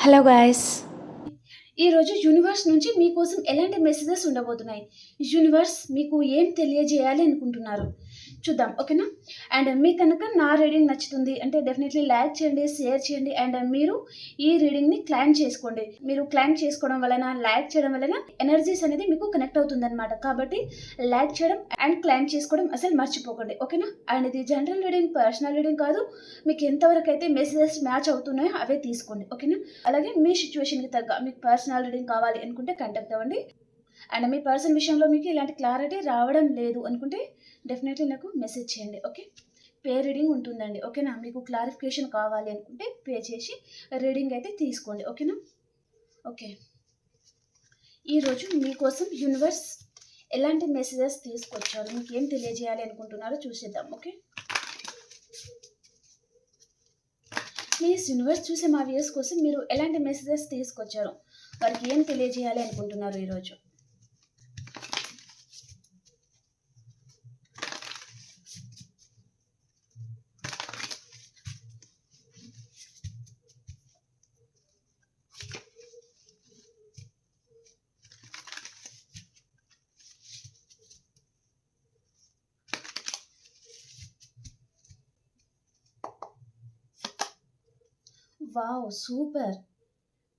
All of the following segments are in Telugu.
హలో గాయస్ ఈరోజు యూనివర్స్ నుంచి మీకోసం ఎలాంటి మెసేజెస్ ఉండబోతున్నాయి? యూనివర్స్ మీకు ఏం తెలియజేయాలి అనుకుంటున్నారు? చూద్దాం ఓకేనా? అండ్ మీకు కనుక నా రీడింగ్ నచ్చుతుంది అంటే డెఫినెట్లీ లైక్ చేయండి షేర్ చేయండి అండ్ మీరు ఈ రీడింగ్ని క్లైమ్ చేసుకోండి. మీరు క్లైమ్ చేసుకోవడం వలన లైక్ చేయడం వలన ఎనర్జీస్ అనేది మీకు కనెక్ట్ అవుతుంది అనమాట కాబట్టి లైక్ చేయడం అండ్ క్లైమ్ చేసుకోవడం అసలు మర్చిపోకండి ఓకేనా? అండ్ ఇది జనరల్ రీడింగ్ పర్సనల్ రీడింగ్ కాదు. మీకు ఎంతవరకు అయితే మెసేజెస్ మ్యాచ్ అవుతున్నాయో అవే తీసుకోండి ఓకేనా? అలాగే మీ సిచ్యువేషన్కి తగ్గ మీకు పర్సనల్ రీడింగ్ కావాలి అనుకుంటే కాంటాక్ట్ అవ్వండి. అండ్ మీ పర్సన్ విషయంలో మీకు ఇలాంటి క్లారిటీ రావడం లేదు అనుకుంటే డెఫినెట్లీ నాకు మెసేజ్ చేయండి ఓకే పే రీడింగ్ ఉంటుందండి ఓకేనా మీకు క్లారిఫికేషన్ కావాలి అనుకుంటే పే చేసి రీడింగ్ అయితే తీసుకోండి ఓకేనా ఓకే ఈరోజు మీకోసం యూనివర్స్ ఎలాంటి మెసేజెస్ తీసుకొచ్చారు? మీకు ఏం తెలియజేయాలి అనుకుంటున్నారో చూసేద్దాం ఓకే ప్లీజ్ యూనివర్స్ చూసే మా వ్యూస్ కోసం మీరు ఎలాంటి మెసేజెస్ తీసుకొచ్చారు? వారికి ఏం తెలియజేయాలి అనుకుంటున్నారు ఈరోజు wow super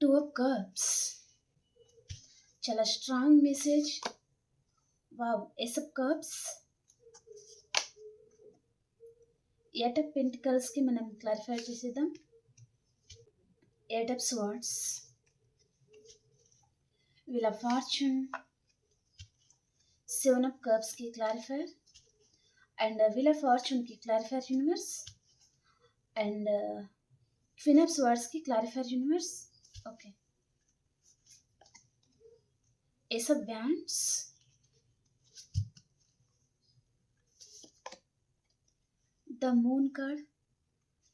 two of cups చాలా strong message wow ace of cups eight of పెంటికల్స్కి మనం క్లారిఫై చేసేద్దాం eight of swords wheel fortune seven of కప్స్కి clarifier and wheel ఫార్చ్యూన్కి క్లారిఫైర్ యూనివర్స్ అండ్ ఫినప్స్ వర్డ్స్కి clarifier universe okay ace of wands the moon card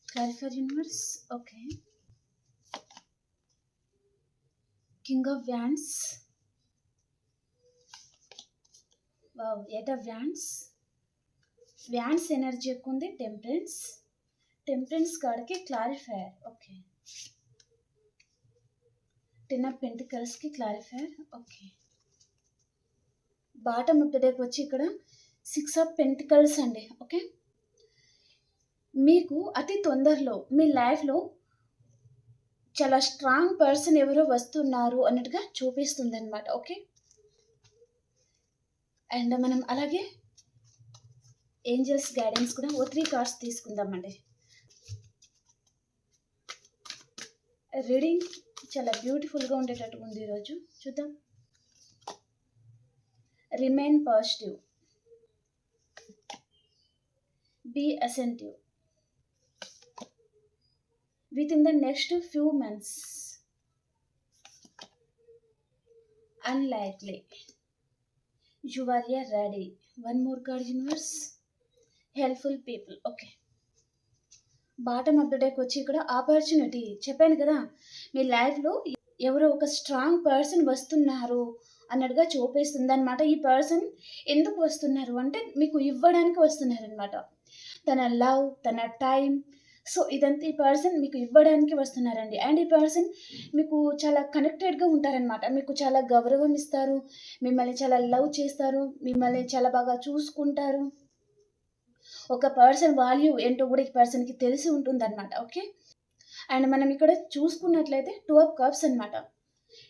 clarifier universe okay king of wands wow eight of wands wands energy ఎక్కువ ఉంది టెంపరెన్స్ టెంపరెన్స్ కార్డ్కి clarifier okay ten of పెంటికల్స్కి clarifier okay bottom of the డేకి వచ్చి ఇక్కడ సిక్స్ ఆఫ్ పెంటికల్స్ అండి. ఓకే మీకు అతి తొందరలో మీ లైఫ్లో చాలా స్ట్రాంగ్ పర్సన్ ఎవరో వస్తున్నారు అన్నట్టుగా చూపిస్తుంది అనమాట ఓకే అండ్ మనం అలాగే ఏంజల్స్ గైడెన్స్ కూడా ఓ త్రీ కార్డ్స్ తీసుకుందామండి. రీడింగ్ చాలా బ్యూటిఫుల్గా ఉండేటట్టు ఉంది ఈరోజు. చూద్దాం. Remain positive be assertive within the next few months unlikely you are your ready one more card universe helpful people okay bottom of the deck వచ్చి ఇక్కడ ఆపర్చునిటీ చెప్పాను కదా. మీ లైఫ్లో ఎవరో ఒక స్ట్రాంగ్ పర్సన్ వస్తున్నారు అన్నట్టుగా చూపిస్తుంది అనమాట ఈ పర్సన్ ఎందుకు వస్తున్నారు? అంటే మీకు ఇవ్వడానికి వస్తున్నారనమాట తన లవ్ తన టైం సో ఇదంతా ఈ పర్సన్ మీకు ఇవ్వడానికి వస్తున్నారండి. అండ్ ఈ పర్సన్ మీకు చాలా కనెక్టెడ్గా ఉంటారనమాట మీకు చాలా గౌరవం ఇస్తారు. మిమ్మల్ని చాలా లవ్ చేస్తారు. మిమ్మల్ని చాలా బాగా చూసుకుంటారు. ఒక పర్సన్ వాల్యూ ఏంటో కూడా ఈ పర్సన్కి తెలిసి ఉంటుంది అనమాట ఓకే అండ్ మనం ఇక్కడ చూసుకున్నట్లయితే టూ ఆఫ్ కప్స్ అనమాట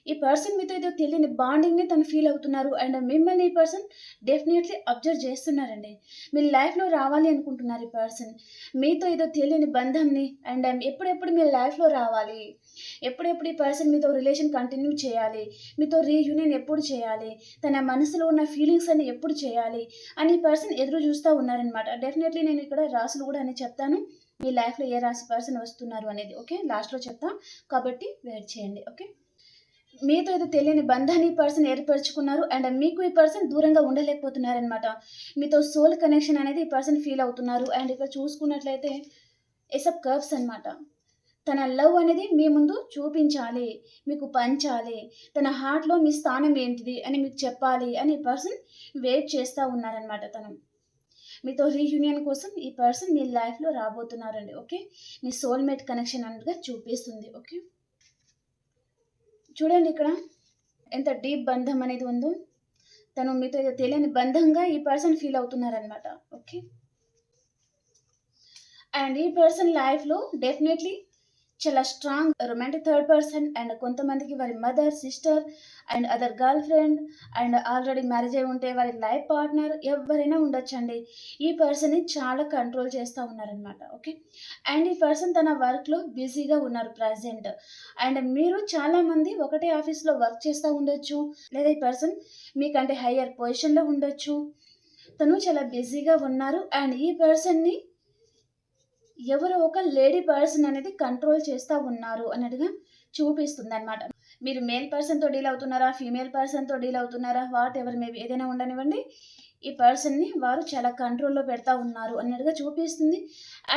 ఈ పర్సన్ మీతో ఏదో తెలియని బాండింగ్ని తను ఫీల్ అవుతున్నారు అండ్ మిమ్మల్ని ఈ పర్సన్ డెఫినెట్లీ అబ్జర్వ్ చేస్తున్నారండి. మీ లైఫ్లో రావాలి అనుకుంటున్నారు ఈ పర్సన్ మీతో ఏదో తెలియని బంధంని అండ్ ఎప్పుడెప్పుడు మీ లైఫ్లో రావాలి? ఎప్పుడెప్పుడు ఈ పర్సన్ మీతో రిలేషన్ కంటిన్యూ చేయాలి? మీతో రీయూనియన్ ఎప్పుడు చేయాలి? తన మనసులో ఉన్న ఫీలింగ్స్ అని ఎప్పుడు చేయాలి? అని ఈ పర్సన్ ఎదురు చూస్తూ ఉన్నారనమాట డెఫినెట్లీ నేను ఇక్కడ రాసులు కూడా అని చెప్తాను. మీ లైఫ్లో ఏ రాశి పర్సన్ వస్తున్నారు అనేది ఓకే లాస్ట్లో చెప్తాం. కాబట్టి వెయిట్ చేయండి ఓకే మీతో ఇది తెలియని బంధాన్ని పర్సన్ ఏర్పరచుకున్నారు అండ్ మీకు ఈ పర్సన్ దూరంగా ఉండలేకపోతున్నారనమాట మీతో సోల్ కనెక్షన్ అనేది ఈ పర్సన్ ఫీల్ అవుతున్నారు అండ్ ఇక్కడ చూసుకున్నట్లయితే ఎసప్ కర్వ్స్ అనమాట తన లవ్ అనేది మీ ముందు చూపించాలి మీకు పంచాలి. తన హార్ట్లో మీ స్థానం ఏంటిది అని మీకు చెప్పాలి అని ఈ పర్సన్ వెయిట్ చేస్తూ ఉన్నారనమాట తను. మీతో రీయూనియన్ కోసం ఈ పర్సన్ మీ లైఫ్లో రాబోతున్నారండి ఓకే మీ సోల్మేట్ కనెక్షన్ అన్నట్టుగా చూపిస్తుంది ఓకే చూడండి ఇక్కడ ఎంత డీప్ బంధం అనేది ఉందో. తను మీతో తెలియని బంధంగా ఈ పర్సన్ ఫీల్ అవుతున్నారనమాట ఓకే అండ్ ఈ పర్సన్ లైఫ్లో డెఫినెట్లీ చాలా strong romantic third person and కొంతమందికి వారి mother sister and other girlfriend and already marriage అయి ఉంటే వారి లైఫ్ పార్ట్నర్ ఎవరైనా ఉండొచ్చండి. ఈ పర్సన్ని చాలా కంట్రోల్ చేస్తూ ఉన్నారనమాట ఓకే అండ్ ఈ పర్సన్ తన వర్క్లో బిజీగా ఉన్నారు ప్రజెంట్ అండ్ మీరు చాలామంది ఒకటే ఆఫీస్లో వర్క్ చేస్తూ ఉండొచ్చు. లేదా ఈ పర్సన్ మీకంటే హయ్యర్ పొజిషన్లో ఉండొచ్చు. తను చాలా బిజీగా ఉన్నారు. అండ్ ఈ పర్సన్ని ఎవరో ఒక లేడీ పర్సన్ అనేది కంట్రోల్ చేస్తూ ఉన్నారు అన్నట్టుగా చూపిస్తుంది అనమాట మీరు మేల్ పర్సన్తో డీల్ అవుతున్నారా? ఫీమేల్ పర్సన్తో డీల్ అవుతున్నారా? వాట్ ఎవర్ మేబీ ఏదైనా ఉండనివ్వండి. ఈ పర్సన్ని వారు చాలా కంట్రోల్లో పెడతా ఉన్నారు అన్నట్టుగా చూపిస్తుంది.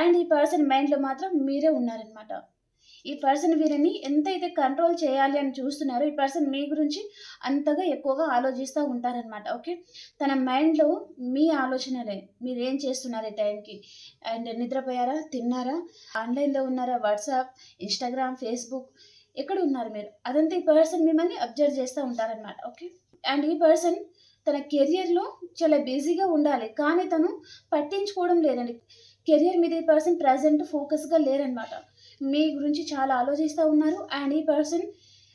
అండ్ ఈ పర్సన్ మైండ్లో మాత్రం మీరే ఉన్నారనమాట ఈ పర్సన్ వీరిని ఎంతైతే కంట్రోల్ చేయాలి అని చూస్తున్నారో ఈ పర్సన్ మీ గురించి అంతగా ఎక్కువగా ఆలోచిస్తూ ఉంటారనమాట ఓకే తన మైండ్లో మీ ఆలోచనలే. మీరు ఏం చేస్తున్నారు ఈ టైంకి అండ్ నిద్రపోయారా? తిన్నారా? ఆన్లైన్లో ఉన్నారా? వాట్సాప్ ఇన్స్టాగ్రామ్ ఫేస్బుక్ ఎక్కడ ఉన్నారు మీరు? అదంతా ఈ పర్సన్ మిమ్మల్ని అబ్జర్వ్ చేస్తూ ఉంటారనమాట ఓకే అండ్ ఈ పర్సన్ తన కెరియర్లో చాలా బిజీగా ఉండాలి కానీ తను పట్టించుకోవడం లేదండి. కెరియర్ మీద ఈ పర్సన్ ప్రజెంట్ ఫోకస్గా లేరనమాట మీ గురించి చాలా ఆలోచిస్తూ ఉన్నారు. అండ్ ఈ పర్సన్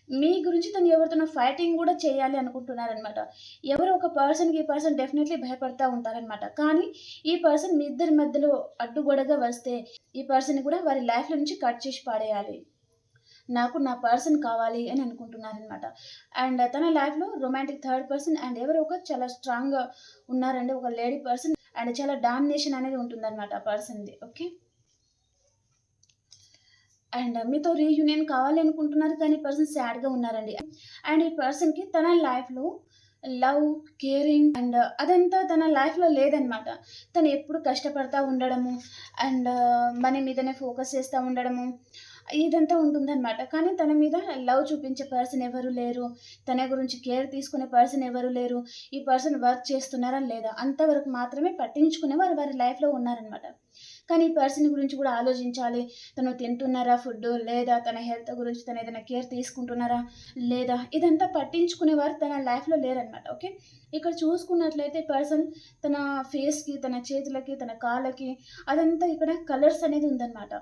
మీ గురించి తను ఎవరితోనో ఫైటింగ్ కూడా చేయాలి అనుకుంటున్నారనమాట ఎవరో ఒక పర్సన్కి ఈ పర్సన్ డెఫినెట్లీ భయపడతా ఉంటారనమాట కానీ ఈ పర్సన్ మీ ఇద్దరి మధ్యలో అడ్డుగొడగా వస్తే ఈ పర్సన్ కూడా వారి లైఫ్లో నుంచి కట్ చేసి పాడేయాలి. నాకు నా పర్సన్ కావాలి అని అనుకుంటున్నారనమాట అండ్ తన లైఫ్లో రొమాంటిక్ థర్డ్ పర్సన్ అండ్ ఎవరో ఒక చాలా స్ట్రాంగ్గా ఉన్నారండి. ఒక లేడీ పర్సన్ అండ్ చాలా డామినేషన్ అనేది ఉంటుందన్నమాట ఆ పర్సన్ది. ఓకే? అండ్ మీతో రీయూనియన్ కావాలి అనుకుంటున్నారు కానీ పర్సన్ సాడ్గా ఉన్నారండి. అండ్ ఈ పర్సన్కి తన లైఫ్లో లవ్ కేరింగ్ అండ్ అదంతా తన లైఫ్లో లేదనమాట తను ఎప్పుడు కష్టపడతా ఉండడము అండ్ uh, మనీ మీదనే ఫోకస్ చేస్తూ ఉండడము ఇదంతా ఉంటుందన్నమాట. కానీ తన మీద లవ్ చూపించే పర్సన్ ఎవరు లేరు? తన గురించి కేర్ తీసుకునే పర్సన్ ఎవరు లేరు? ఈ పర్సన్ వర్క్ చేస్తున్నారా లేదా? అంతవరకు మాత్రమే పట్టించుకునే వారు వారి లైఫ్లో ఉన్నారనమాట కానీ ఈ పర్సన్ గురించి కూడా ఆలోచించాలి. తను తింటున్నారా ఫుడ్ లేదా తన హెల్త్ గురించి తను ఏదైనా కేర్ తీసుకుంటున్నారా? లేదా ఇదంతా పట్టించుకునేవారు తన లైఫ్లో లేరనమాట ఓకే? ఇక్కడ చూసుకున్నట్లయితే పర్సన్ తన ఫేస్కి తన చేతులకి తన కాళ్ళకి అదంతా ఇక్కడ కలర్స్ అనేది ఉందన్నమాట.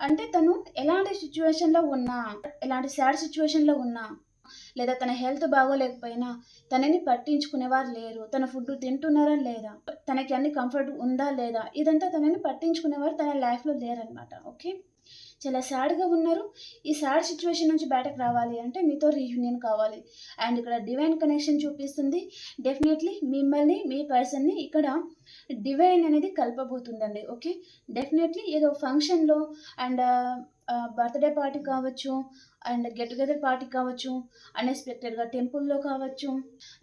అంటే తను ఎలాంటి సిచ్యువేషన్లో ఉన్నా ఎలాంటి సాడ్ సిచ్యువేషన్లో ఉన్నా లేదా తన హెల్త్ బాగోలేకపోయినా తనని పట్టించుకునేవారు లేరు. తన ఫుడ్ తింటున్నారా లేదా? తనకి అన్ని కంఫర్ట్ ఉందా లేదా? ఇదంతా తనని పట్టించుకునేవారు తన లైఫ్లో లేరనమాట. ఓకే? చాలా సాడ్గా ఉన్నారు. ఈ సాడ్ సిచ్యువేషన్ నుంచి బయటకు రావాలి అంటే మీతో రీయూనియన్ కావాలి. అండ్ ఇక్కడ డివైన్ కనెక్షన్ చూపిస్తుంది. డెఫినెట్లీ మిమ్మల్ని మీ పర్సన్ని ఇక్కడ డివైన్ అనేది కలపబోతుందండి. ఓకే? డెఫినెట్లీ ఏదో ఫంక్షన్లో అండ్ బర్త్డే పార్టీ కావచ్చు అండ్ గెట్ టుగెదర్ పార్టీ కావచ్చు అన్ఎక్స్పెక్టెడ్గా టెంపుల్లో కావచ్చు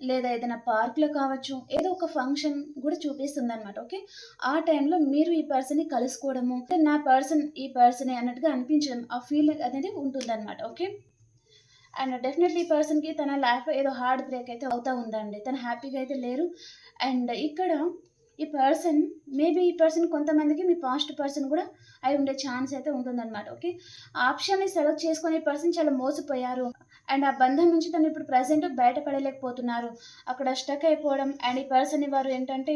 లేదా ఏదైనా పార్క్లో కావచ్చు ఏదో ఒక ఫంక్షన్ కూడా చూపిస్తుంది అనమాట ఓకే ఆ టైంలో మీరు ఈ పర్సన్ని కలుసుకోవడము నా పర్సన్ ఈ పర్సనే అన్నట్టుగా అనిపించడం ఆ ఫీల్ అనేది ఉంటుందన్నమాట ఓకే అండ్ డెఫినెట్లీ ఈ పర్సన్కి తన లైఫ్లో ఏదో హార్డ్ బ్రేక్ అయితే అవుతూ ఉందండి తను హ్యాపీగా అయితే లేరు. అండ్ ఇక్కడ ఈ పర్సన్ మేబీ ఈ పర్సన్ కొంతమందికి మీ పాస్ట్ పర్సన్ కూడా అయి ఉండే ఛాన్స్ అయితే ఉంటుందన్నమాట ఓకే ఆప్షన్ని సెలెక్ట్ చేసుకొని ఈ పర్సన్ చాలా మోసపోయారు. అండ్ ఆ బంధం నుంచి తను ఇప్పుడు ప్రజెంట్ బయటపడలేకపోతున్నారు. అక్కడ స్టక్ అయిపోవడం. అండ్ ఈ పర్సన్ వారు ఏంటంటే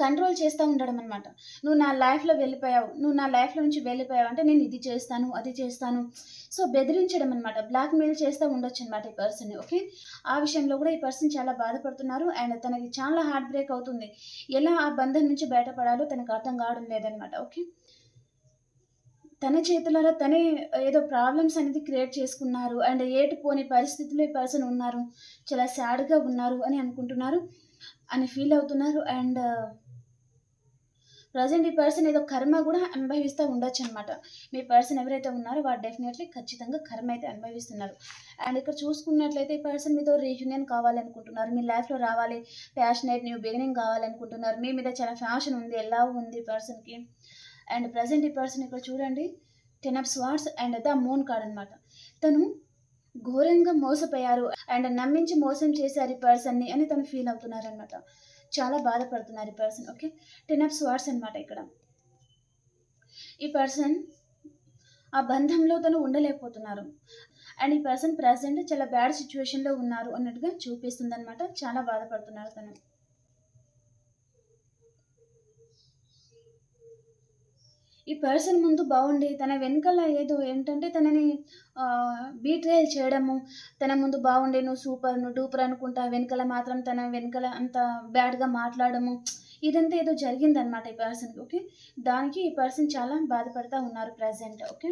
కంట్రోల్ చేస్తూ ఉండడం అనమాట నువ్వు నా లైఫ్లో వెళ్ళిపోయావు నువ్వు నా లైఫ్లో నుంచి వెళ్ళిపోయావు అంటే నేను ఇది చేస్తాను అది చేస్తాను. సో బెదిరించడం అనమాట బ్లాక్మెయిల్ చేస్తూ ఉండొచ్చు అనమాట ఈ పర్సన్ ఓకే? ఆ విషయంలో కూడా ఈ పర్సన్ చాలా బాధపడుతున్నారు అండ్ తనకి చాలా హార్ట్ బ్రేక్ అవుతుంది. ఎలా ఆ బంధం నుంచి బయటపడాలో తనకు అర్థం కావడం లేదనమాట ఓకే? తన చేతులలో తనే ఏదో ప్రాబ్లమ్స్ అనేది క్రియేట్ చేసుకున్నారు అండ్ ఏటు పోని పరిస్థితుల్లో ఈ పర్సన్ ఉన్నారు చాలా సాడ్గా ఉన్నారు అని అనుకుంటున్నారు. అని ఫీల్ అవుతున్నారు. అండ్ ప్రజెంట్ ఈ పర్సన్ ఏదో కర్మ కూడా అనుభవిస్తూ ఉండొచ్చు అనమాట మీ పర్సన్ ఎవరైతే ఉన్నారో వాడు డెఫినెట్లీ ఖచ్చితంగా కర్మ అయితే అనుభవిస్తున్నారు. అండ్ ఇక్కడ చూసుకున్నట్లయితే ఈ పర్సన్ మీతో రీయూనియన్ కావాలనుకుంటున్నారు. మీ లైఫ్లో రావాలి. ప్యాషనేట్ న్యూ బిగినింగ్ కావాలనుకుంటున్నారు. మీ మీద చాలా ఫ్యాషన్ ఉంది. ఎలా ఉంది పర్సన్కి? అండ్ ప్రజెంట్ ఈ పర్సన్ ఇక్కడ చూడండి. Ten of swords and the moon card అనమాట తను ఘోరంగా మోసపోయారు అండ్ నమ్మించి మోసం చేశారు ఈ పర్సన్ని అని తను ఫీల్ అవుతున్నారనమాట చాలా బాధపడుతున్నారు ఈ person okay ten of swords అనమాట ఇక్కడ. ఈ పర్సన్ ఆ బంధంలో తను ఉండలేకపోతున్నారు. అండ్ ఈ పర్సన్ ప్రజెంట్ చాలా బ్యాడ్ సిచ్యువేషన్లో ఉన్నారు అన్నట్టుగా చూపిస్తుంది అనమాట చాలా బాధపడుతున్నారు తను. ఈ పర్సన్ ముందు బాగుండి తన వెనకాల ఏదో ఏంటంటే తనని బీట్రేల్ చేయడము తన ముందు బాగుండే నువ్వు సూపర్ నువ్వు డూపర్ అనుకుంటా వెనకాల మాత్రం తన వెనకాల అంత బ్యాడ్గా మాట్లాడము. ఇదంతా ఏదో జరిగిందనమాట ఈ పర్సన్కి ఓకే దానికి ఈ పర్సన్ చాలా బాధపడుతూ ఉన్నారు ప్రజెంట్ ఓకే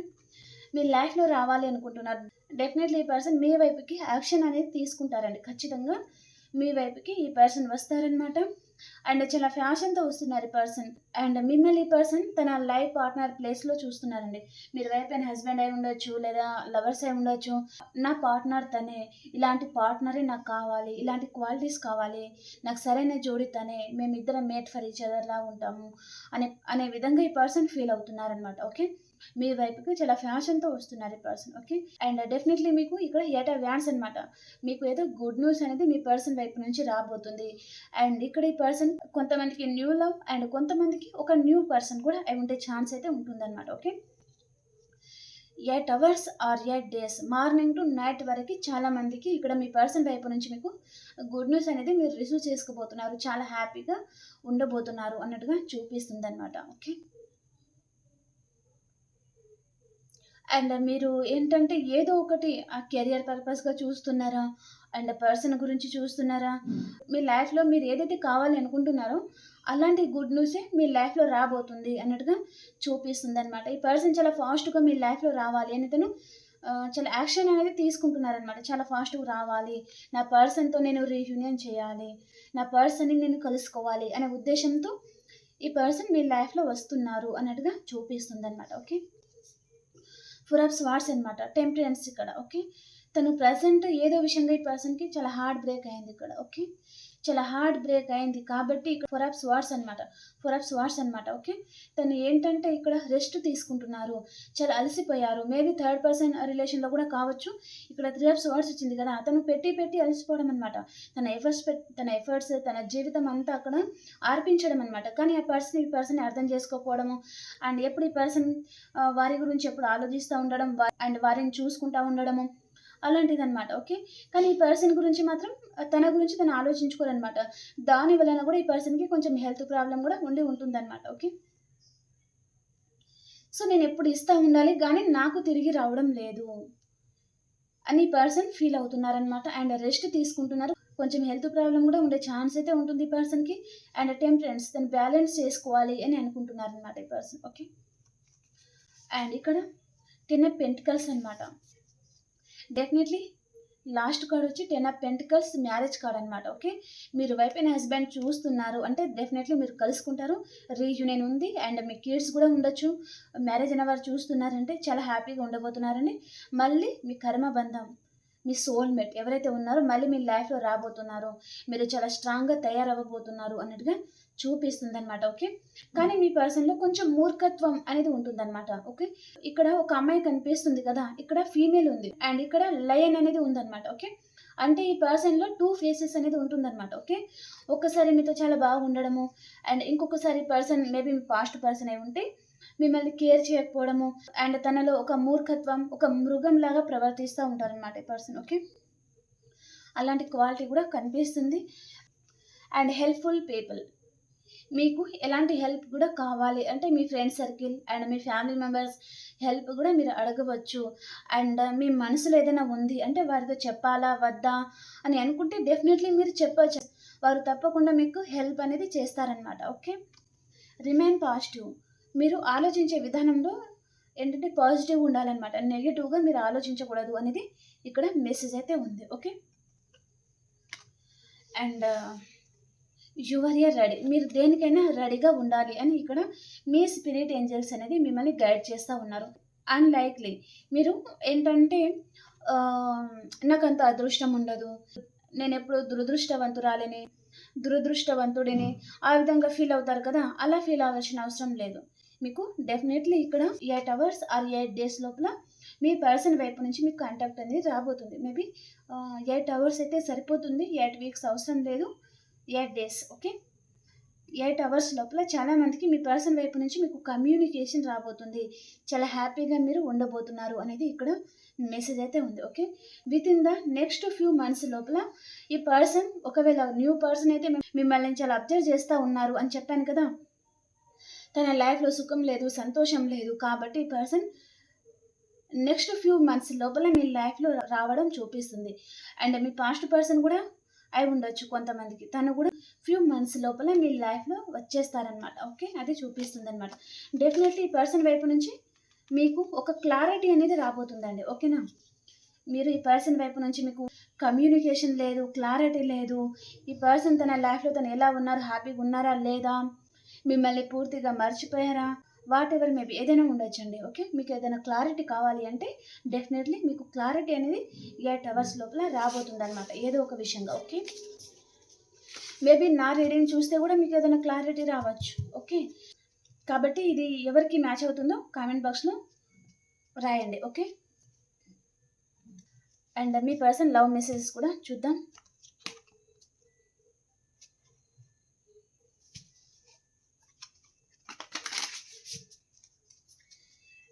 మీ లైఫ్లో రావాలి అనుకుంటున్నారు. డెఫినెట్లీ ఈ పర్సన్ మీ వైపుకి యాక్షన్ అనేది తీసుకుంటారండి. ఖచ్చితంగా మీ వైపుకి ఈ పర్సన్ వస్తారనమాట అండ్ చాలా ఫ్యాషన్తో వస్తున్నారు ఈ పర్సన్. అండ్ మిమ్మల్ని ఈ పర్సన్ తన లైఫ్ పార్ట్నర్ ప్లేస్లో చూస్తున్నారండి. మీరు వైపు అయిన హస్బెండ్ అయి ఉండొచ్చు లేదా లవర్స్ అయి ఉండొచ్చు. నా పార్ట్నర్ తనే. ఇలాంటి పార్ట్నరే నాకు కావాలి ఇలాంటి క్వాలిటీస్ కావాలి. నాకు సరైన జోడి తనే. మేమిద్దరం మేట్ ఫర్ ఈచ్ అదర్లా ఉంటాము. అనే అనే విధంగా ఈ పర్సన్ ఫీల్ అవుతున్నారనమాట ఓకే? మీ వైపుకి చాలా ఫ్యాషన్తో వస్తున్నారు ఈ పర్సన్ ఓకే? అండ్ డెఫినెట్లీ మీకు ఇక్కడ ఏటా వ్యాన్స్ అనమాట మీకు ఏదో గుడ్ న్యూస్ అనేది మీ పర్సన్ వైపు నుంచి రాబోతుంది. అండ్ ఇక్కడ ఈ పర్సన్ కొంతమందికి న్యూ లవ్ అండ్ కొంతమందికి ఒక న్యూ పర్సన్ కూడా అయి ఉండే ఛాన్స్ అయితే ఉంటుందన్నమాట okay? Eight hours or eight days. Morning to night వరకు చాలా మందికి ఇక్కడ మీ పర్సన్ వైపు నుంచి మీకు గుడ్ న్యూస్ అనేది మీరు రిసీవ్ చేసుకోబోతున్నారు చాలా హ్యాపీగా ఉండబోతున్నారు అన్నట్టుగా చూపిస్తుంది అనమాట ఓకే? అండ్ మీరు ఏంటంటే ఏదో ఒకటి ఆ కెరియర్ పర్పస్గా చూస్తున్నారా? అండ్ పర్సన్ గురించి చూస్తున్నారా? మీ లైఫ్లో మీరు ఏదైతే కావాలి అనుకుంటున్నారో అలాంటి గుడ్ న్యూసే మీ లైఫ్లో రాబోతుంది అన్నట్టుగా చూపిస్తుంది అనమాట ఈ పర్సన్ చాలా ఫాస్ట్గా మీ లైఫ్లో రావాలి. అని తను చాలా యాక్షన్ అనేది తీసుకుంటున్నారనమాట చాలా ఫాస్ట్గా రావాలి. నా పర్సన్తో నేను రీయూనియన్ చేయాలి. నా పర్సన్ని నేను కలుసుకోవాలి అనే ఉద్దేశంతో ఈ పర్సన్ మీ లైఫ్లో వస్తున్నారు అన్నట్టుగా చూపిస్తుంది అనమాట ఓకే ఫుర్ ఆఫ్ అనమాట టెంపరెన్స్ ఇక్కడ ఓకే తను ప్రజెంట్ ఏదో విషయంగా ఈ పర్సన్కి చాలా హార్డ్ బ్రేక్ అయింది ఇక్కడ ఓకే చాలా హార్డ్ బ్రేక్ అయింది కాబట్టి ఇక్కడ ఫోర్ ఆఫ్ స్వార్ట్స్ అనమాట ఫోర్ ఆఫ్ స్వార్ట్స్ అనమాట ఓకే తను ఏంటంటే ఇక్కడ రెస్ట్ తీసుకుంటున్నారు. చాలా అలసిపోయారు. మేబీ థర్డ్ పర్సన్ రిలేషన్లో కూడా కావచ్చు. ఇక్కడ త్రీ ఆఫ్ స్వార్ట్స్ వచ్చింది కదా తను పెట్టి పెట్టి అలసిపోవడం అనమాట తన ఎఫర్ట్స్ తన ఎఫర్ట్స్ తన జీవితం అంతా అక్కడ ఆర్పించడం అనమాట కానీ ఆ పర్సన్ ఈ పర్సన్ అర్థం చేసుకోకపోవడము అండ్ ఎప్పుడు ఈ పర్సన్ వారి గురించి ఎప్పుడు ఆలోచిస్తూ ఉండడం అండ్ వారిని చూసుకుంటూ ఉండడము అలాంటిది అనమాట ఓకే? కానీ ఈ పర్సన్ గురించి మాత్రం తన గురించి తను ఆలోచించుకోరనమాట దాని వలన కూడా ఈ పర్సన్కి కొంచెం హెల్త్ ప్రాబ్లం కూడా ఉండి ఉంటుందన్నమాట ఓకే? సో నేను ఎప్పుడు ఇస్తూ ఉండాలి కానీ నాకు తిరిగి రావడం లేదు అని ఈ పర్సన్ ఫీల్ అవుతున్నారనమాట అండ్ రెస్ట్ తీసుకుంటున్నారు. కొంచెం హెల్త్ ప్రాబ్లం కూడా ఉండే ఛాన్స్ అయితే ఉంటుంది ఈ పర్సన్కి. అండ్ టెంపరెన్స్ తను బ్యాలెన్స్ చేసుకోవాలి అని అనుకుంటున్నారనమాట ఈ పర్సన్ ఓకే? అండ్ ఇక్కడ టెన్ పెంటికల్స్ అనమాట డెఫినెట్లీ లాస్ట్ కార్డ్ వచ్చి ten of pentacles marriage card అనమాట ఓకే మీరు వైఫ్ అండ్ హస్బెండ్ చూస్తున్నారు అంటే డెఫినెట్లీ మీరు కలుసుకుంటారు రీయూనియన్ ఉంది అండ్ మీ కిడ్స్ కూడా ఉండొచ్చు. మ్యారేజ్ అయిన వారు చూస్తున్నారంటే చాలా హ్యాపీగా ఉండబోతున్నారని. మళ్ళీ మీ కర్మ బంధం మీ సోల్మేట్ ఎవరైతే ఉన్నారో మళ్ళీ మీ లైఫ్లో రాబోతున్నారో. మీరు చాలా స్ట్రాంగ్గా తయారవ్వబోతున్నారు అన్నట్టుగా చూపిస్తుంది అనమాట ఓకే? కానీ మీ పర్సన్లో కొంచెం మూర్ఖత్వం అనేది ఉంటుందన్నమాట ఓకే? ఇక్కడ ఒక అమ్మాయి కనిపిస్తుంది కదా ఇక్కడ ఫీమేల్ ఉంది. అండ్ ఇక్కడ లయన్ అనేది ఉందన్నమాట ఓకే? అంటే ఈ పర్సన్లో టూ ఫేసెస్ అనేది ఉంటుందన్నమాట ఓకే? ఒక్కసారి మీతో చాలా బాగా ఉండడము అండ్ ఇంకొకసారి పర్సన్ మేబీ మీ పాస్ట్ పర్సన్ అయి ఉంటే మిమ్మల్ని కేర్ చేయకపోవడము అండ్ తనలో ఒక మూర్ఖత్వం ఒక మృగంలాగా ప్రవర్తిస్తూ ఉంటారనమాట ఈ పర్సన్ ఓకే? అలాంటి క్వాలిటీ కూడా కనిపిస్తుంది. And helpful people. మీకు ఎలాంటి హెల్ప్ కూడా కావాలి. అంటే మీ ఫ్రెండ్ సర్కిల్ అండ్ మీ ఫ్యామిలీ మెంబర్స్ హెల్ప్ కూడా మీరు అడగవచ్చు. అండ్ మీ మనసులో ఏదైనా ఉంది అంటే వారితో చెప్పాలా వద్దా అని అనుకుంటే డెఫినెట్లీ మీరు చెప్పచ్చు. వారు తప్పకుండా మీకు హెల్ప్ అనేది చేస్తారనమాట ఓకే? Remain positive. మీరు ఆలోచించే విధానంలో ఏంటంటే పాజిటివ్ ఉండాలన్నమాట. నెగిటివ్గా మీరు ఆలోచించకూడదు అనేది ఇక్కడ మెసేజ్ అయితే ఉంది. Okay and your year ready మీరు దేనికైనా రెడీగా ఉండాలి అని ఇక్కడ మీ స్పిరిట్ ఏంజల్స్ అనేది మిమ్మల్ని గైడ్ చేస్తూ ఉన్నారు. అన్లైక్లీ మీరు ఏంటంటే um, నాకు అంత అదృష్టం ఉండదు. నేను ఎప్పుడు దురదృష్టవంతురాలిని దురదృష్టవంతుడిని ఆ విధంగా ఫీల్ అవుతారు కదా? అలా ఫీల్ అవ్వాల్సిన అవసరం లేదు. మీకు డెఫినెట్లీ ఇక్కడ eight hours or eight days లోపల మీ పర్సన్ వైపు నుంచి మీకు కాంటాక్ట్ అనేది రాబోతుంది. మేబీ ఎయిట్ అవర్స్ అయితే సరిపోతుంది. ఎయిట్ వీక్స్ అవసరం లేదు. Eight days okay eight hours లోపల చాలా మందికి మీ పర్సన్ వైపు నుంచి మీకు కమ్యూనికేషన్ రాబోతుంది. చాలా హ్యాపీగా మీరు ఉండబోతున్నారు అనేది ఇక్కడ మెసేజ్ అయితే ఉంది okay within the next few months లోపల ఈ పర్సన్ ఒకవేళ న్యూ పర్సన్ అయితే మిమ్మల్ని చాలా అబ్జర్వ్ చేస్తూ ఉన్నారు అని చెప్పాను కదా? తన లైఫ్లో సుఖం లేదు సంతోషం లేదు కాబట్టి పర్సన్ నెక్స్ట్ ఫ్యూ మంత్స్ లోపల మీ లైఫ్లో రావడం చూపిస్తుంది. అండ్ మీ పాస్ట్ పర్సన్ కూడా అయి ఉండొచ్చు కొంతమందికి. తను కూడా ఫ్యూ మంత్స్ లోపల మీ లైఫ్లో వచ్చేస్తారనమాట. ఓకే? అది చూపిస్తుంది అనమాట డెఫినెట్లీ ఈ పర్సన్ వైపు నుంచి మీకు ఒక క్లారిటీ అనేది రాబోతుందండి. ఓకేనా? మీరు ఈ పర్సన్ వైపు నుంచి మీకు కమ్యూనికేషన్ లేదు క్లారిటీ లేదు. ఈ పర్సన్ తన లైఫ్లో తను ఎలా ఉన్నారు హ్యాపీగా ఉన్నారా లేదా? మిమ్మల్ని పూర్తిగా మర్చిపోయారా? వాట్ ఎవర్ మేబీ ఏదైనా ఉండొచ్చండి ఓకే మీకు ఏదైనా క్లారిటీ కావాలి అంటే డెఫినెట్లీ మీకు క్లారిటీ అనేది ఎయిట్ అవర్స్ లోపల రాబోతుంది అనమాట ఏదో ఒక విషయంగా ఓకే మేబీ నా రీడింగ్ చూస్తే కూడా మీకు ఏదైనా క్లారిటీ రావచ్చు ఓకే కాబట్టి ఇది ఎవరికి మ్యాచ్ అవుతుందో కామెంట్ బాక్స్లో రాయండి ఓకే అండ్ మీ పర్సన్ లవ్ మెసేజెస్ కూడా చూద్దాం.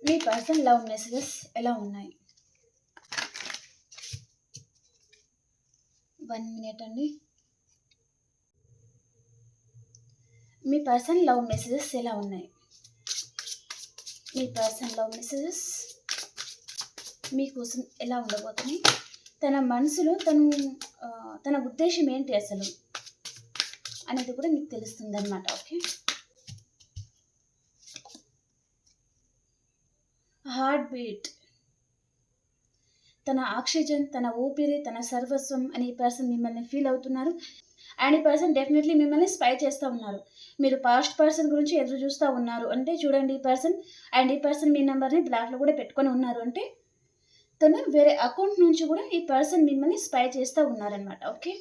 మీ పర్సన్ లవ్ మెసేజెస్ ఎలా ఉన్నాయి? వన్ మినిట్ అండి. మీ పర్సన్ లవ్ మెసేజెస్ ఎలా ఉన్నాయి? మీ పర్సన్ లవ్ మెసేజెస్ మీకోసం ఎలా ఉండబోతున్నాయి? తన మనసులో తను తన ఉద్దేశం ఏంటి అసలు? అనేది కూడా మీకు తెలుస్తుంది అనమాట ఓకే? Heart beat. తన ఆక్సిజన్ తన ఊపిరి తన సర్వస్వం అని ఈ పర్సన్ మిమ్మల్ని ఫీల్ అవుతున్నారు. అండ్ ఈ పర్సన్ డెఫినెట్లీ మిమ్మల్ని స్పై చేస్తూ ఉన్నారు. మీరు పాస్ట్ పర్సన్ గురించి ఎదురు చూస్తూ ఉన్నారు. అంటే చూడండి ఈ పర్సన్. అండ్ ఈ పర్సన్ మీ నెంబర్ని బ్లాక్లో కూడా పెట్టుకొని ఉన్నారు. అంటే తను వేరే అకౌంట్ నుంచి కూడా ఈ పర్సన్ మిమ్మల్ని స్పై చేస్తూ ఉన్నారనమాట ఓకే?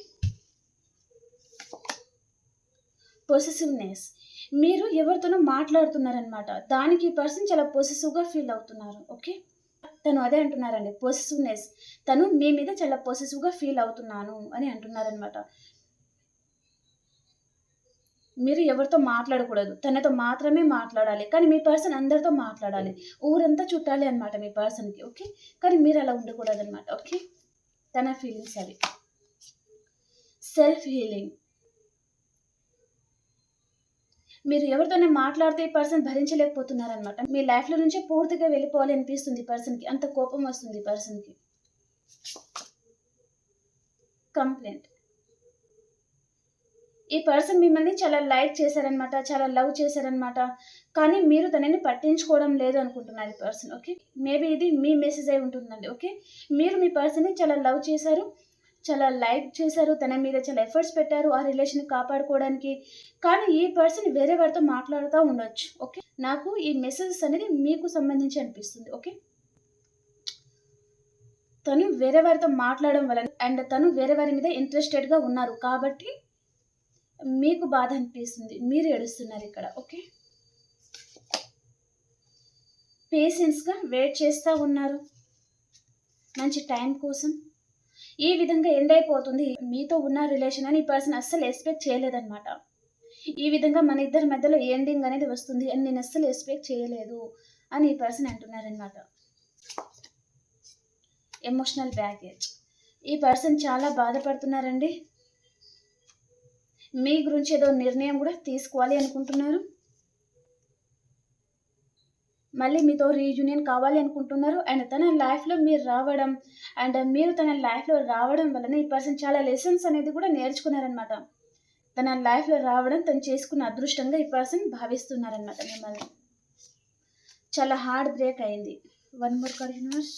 పొసెసివ్నెస్ మీరు ఎవరితోనో మాట్లాడుతున్నారనమాట దానికి పర్సన్ చాలా పొసెసివ్గా ఫీల్ అవుతున్నారు ఓకే? తను అదే అంటున్నారండి పొసెసివ్నెస్ తను మీ మీద చాలా పొసెసివ్గా ఫీల్ అవుతున్నాను అని అంటున్నారనమాట మీరు ఎవరితో మాట్లాడకూడదు తనతో మాత్రమే మాట్లాడాలి కానీ మీ పర్సన్ అందరితో మాట్లాడాలి. ఊరంతా చుట్టాలి అనమాట మీ పర్సన్కి ఓకే? కానీ మీరు అలా ఉండకూడదు అనమాట ఓకే? తన ఫీలింగ్స్ అవి. సెల్ఫ్ హీలింగ్ మీరు ఎవరితోనే మాట్లాడితే ఈ పర్సన్ భరించలేకపోతున్నారనమాట మీ లైఫ్లో నుంచి పూర్తిగా వెళ్ళిపోవాలి అనిపిస్తుంది పర్సన్కి. అంత కోపం వస్తుంది ఈ పర్సన్కి. కంప్లైంట్. ఈ పర్సన్ మిమ్మల్ని చాలా లైక్ చేశారనమాట చాలా లవ్ చేశారనమాట కానీ మీరు తనని పట్టించుకోవడం లేదు అనుకుంటున్నారు ఈ పర్సన్ ఓకే? మేబీ ఇది మీ మెసేజ్ అయి ఉంటుందండి ఓకే? మీరు మీ పర్సన్ని చాలా లవ్ చేశారు చాలా లైక్ చేశారు తన మీద చాలా ఎఫర్ట్స్ పెట్టారు ఆ రిలేషన్ కాపాడుకోవడానికి. కానీ ఈ పర్సన్ వేరే వారితో మాట్లాడుతూ ఉండొచ్చు ఓకే? నాకు ఈ మెసేజెస్ అనేది మీకు సంబంధించి అనిపిస్తుంది ఓకే? తను వేరే వారితో మాట్లాడడం వలన అండ్ తను వేరే వారి మీద ఇంట్రెస్టెడ్గా ఉన్నారు కాబట్టి మీకు బాధ అనిపిస్తుంది మీరు ఏడుస్తున్నారు ఇక్కడ ఓకే? పేషెన్స్గా వెయిట్ చేస్తూ ఉన్నారు. మంచి టైం కోసం. ఈ విధంగా ఎండ్ అయిపోతుంది. మీతో ఉన్న రిలేషన్ అని ఈ పర్సన్ అస్సలు ఎక్స్పెక్ట్ చేయలేదన్నమాట. ఈ విధంగా మన ఇద్దరి మధ్యలో ఎండింగ్ అనేది వస్తుంది. అని నేను అస్సలు ఎక్స్పెక్ట్ చేయలేదు. అని ఈ పర్సన్ అంటున్నారనమాట ఎమోషనల్ బ్యాగేజ్ ఈ పర్సన్ చాలా బాధపడుతున్నారండి. మీ గురించి ఏదో నిర్ణయం కూడా తీసుకోవాలి అనుకుంటున్నారు. మళ్ళీ మీతో రీయూనియన్ కావాలి అనుకుంటున్నారు. అండ్ తన లైఫ్లో మీరు రావడం అండ్ మీరు తన లైఫ్లో రావడం వలన ఈ పర్సన్ చాలా లెసన్స్ అనేది కూడా నేర్చుకున్నారనమాట తన లైఫ్లో రావడం తను చేసుకున్న అదృష్టంగా ఈ పర్సన్ భావిస్తున్నారనమాట మిమ్మల్ని. చాలా హార్డ్ బ్రేక్ అయింది. వన్ మోర్ కార్డ్ యూనివర్స్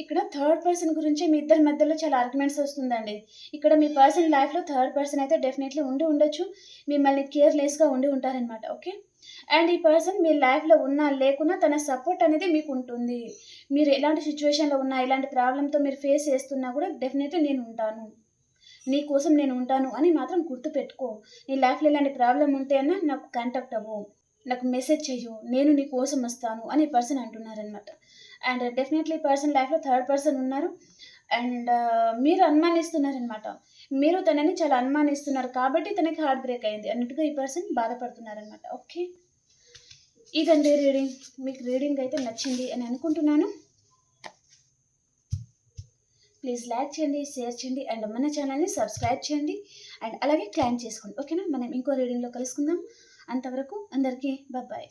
ఇక్కడ థర్డ్ పర్సన్ గురించి మీ ఇద్దరి మధ్యలో చాలా ఆర్గ్యుమెంట్స్ వస్తుందండి. ఇక్కడ మీ పర్సన్ లైఫ్లో థర్డ్ పర్సన్ అయితే డెఫినెట్లీ ఉండి ఉండొచ్చు. మిమ్మల్ని కేర్లెస్గా ఉండి ఉంటారనమాట ఓకే అండ్ ఈ పర్సన్ మీ లైఫ్లో ఉన్నా లేకున్నా తన సపోర్ట్ అనేది మీకు ఉంటుంది మీరు ఎలాంటి సిచ్యువేషన్లో ఉన్నా ఎలాంటి ప్రాబ్లంతో మీరు ఫేస్ చేస్తున్నా కూడా డెఫినెట్లీ నేను ఉంటాను. నీ కోసం నేను ఉంటాను అని మాత్రం గుర్తుపెట్టుకో నీ లైఫ్లో ఇలాంటి ప్రాబ్లం ఉంటే అన్నా నాకు కాంటాక్ట్ అవ్వు. నాకు మెసేజ్ చెయ్యు. నేను నీ కోసం వస్తాను అని పర్సన్ అంటున్నారనమాట అండ్ డెఫినెట్లీ పర్సన్ లైఫ్లో థర్డ్ పర్సన్ ఉన్నారు. అండ్ uh, మీరు అనుమానిస్తున్నారనమాట మీరు తనని చాలా అనుమానిస్తున్నారు కాబట్టి తనకి హార్ట్ బ్రేక్ అయింది. అన్నట్టుగా ఈ పర్సన్ బాధపడుతున్నారనమాట ఓకే ఇదండి రీడింగ్ మీకు రీడింగ్ అయితే నచ్చింది అని అనుకుంటున్నాను. ప్లీజ్ లైక్ చేయండి షేర్ చేయండి అండ్ మన ఛానల్ని సబ్స్క్రైబ్ చేయండి అండ్ అలాగే క్లైమ్ చేసుకోండి. ఓకేనా మనం ఇంకో రీడింగ్లో కలుసుకుందాం. అంతవరకు అందరికీ బాయ్